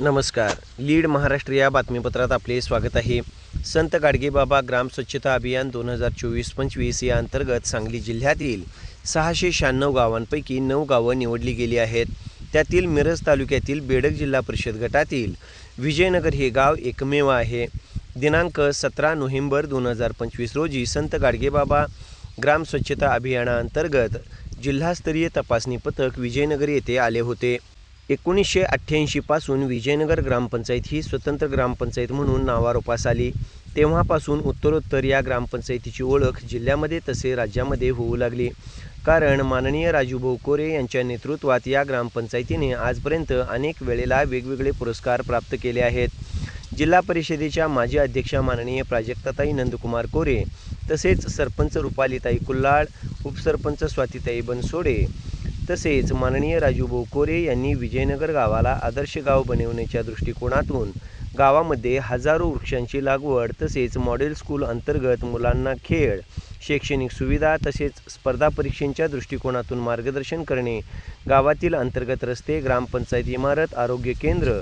नमस्कार. लीड महाराष्ट्र या बातमीपत्रात आपले स्वागत आहे. संत गाडगेबाबा ग्राम स्वच्छता अभियान दोन हजार चोवीस पंचवीस या अंतर्गत सांगली जिल्ह्यातील सहाशे शहाण्णव गावांपैकी नऊ गावं निवडली गेली आहेत. त्यातील मिरज तालुक्यातील बेडक जिल्हा परिषद गटातील विजयनगर हे गाव एकमेव आहे. दिनांक सतरा नोव्हेंबर दोन हजार पंचवीस रोजी संत गाडगेबाबा ग्राम स्वच्छता अभियानाअंतर्गत जिल्हास्तरीय तपासणी पथक विजयनगर येथे आले होते. एकोणीसशे अठ्ठ्याऐंशीपासून विजयनगर ग्रामपंचायत ही स्वतंत्र ग्रामपंचायत म्हणून नावारूपास आली. तेव्हापासून उत्तरोत्तर या ग्रामपंचायतीची ओळख जिल्ह्यामध्ये तसे राज्यामध्ये होऊ लागली. कारण माननीय राजूभाऊ कोरे यांच्या नेतृत्वात या ग्रामपंचायतीने आजपर्यंत अनेक वेळेला वेगवेगळे पुरस्कार प्राप्त केले आहेत. जिल्हा परिषदेच्या माजी अध्यक्षा माननीय प्राजक्ताताई नंदकुमार कोरे तसेच सरपंच रुपालीताई कुल्लाळ उपसरपंच स्वातीताई बनसोडे तसेच माननीय राजूभाऊ कोरे यांनी विजयनगर गावाला आदर्श गाव बनवण्याच्या दृष्टिकोनातून गावामध्ये हजारो वृक्षांची लागवड तसेच मॉडेल स्कूल अंतर्गत मुलांना खेळ शैक्षणिक सुविधा तसेच स्पर्धा परीक्षांच्या दृष्टिकोनातून मार्गदर्शन करणे गावातील अंतर्गत रस्ते ग्रामपंचायत इमारत आरोग्य केंद्र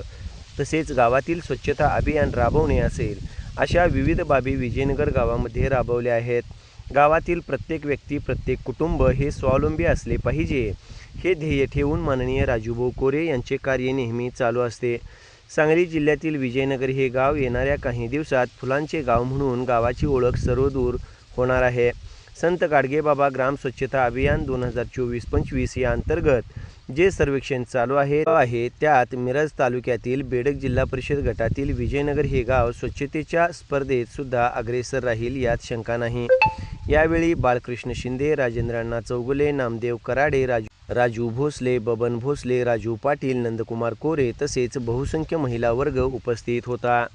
तसेच गावातील स्वच्छता अभियान राबवणे असेल अशा विविध बाबी विजयनगर गावामध्ये राबवल्या आहेत. गावातील प्रत्येक व्यक्ती प्रत्येक कुटुंब हे स्वावलंबी असले पाहिजे हे ध्येय ठेवून माननीय राजूभाऊ कोरे यांचे कार्य नेहमी चालू असते. सांगली जिल्ह्यातील विजयनगर हे गाव येणाऱ्या काही दिवसात फुलांचे गाव म्हणून गावाची ओळख सर्वदूर होणार आहे. संत गाडगेबाबा ग्राम स्वच्छता अभियान दोन हजार चोवीस पंचवीस या अंतर्गत जे सर्वेक्षण चालू आहे आहे त्यात मिरज तालुक्यातील बेडक जिल्हा परिषद गटातील विजयनगर हे गाव स्वच्छतेच्या स्पर्धेत सुद्धा अग्रेसर राहील यात शंका नाही. यावेळी बाळकृष्ण शिंदे राजेंद्र अण्णा चौगुले नामदेव कराडे राजू राजू भोसले बबन भोसले राजू पाटील नंदकुमार कोरे तसेच बहुसंख्य महिला वर्ग उपस्थित होता.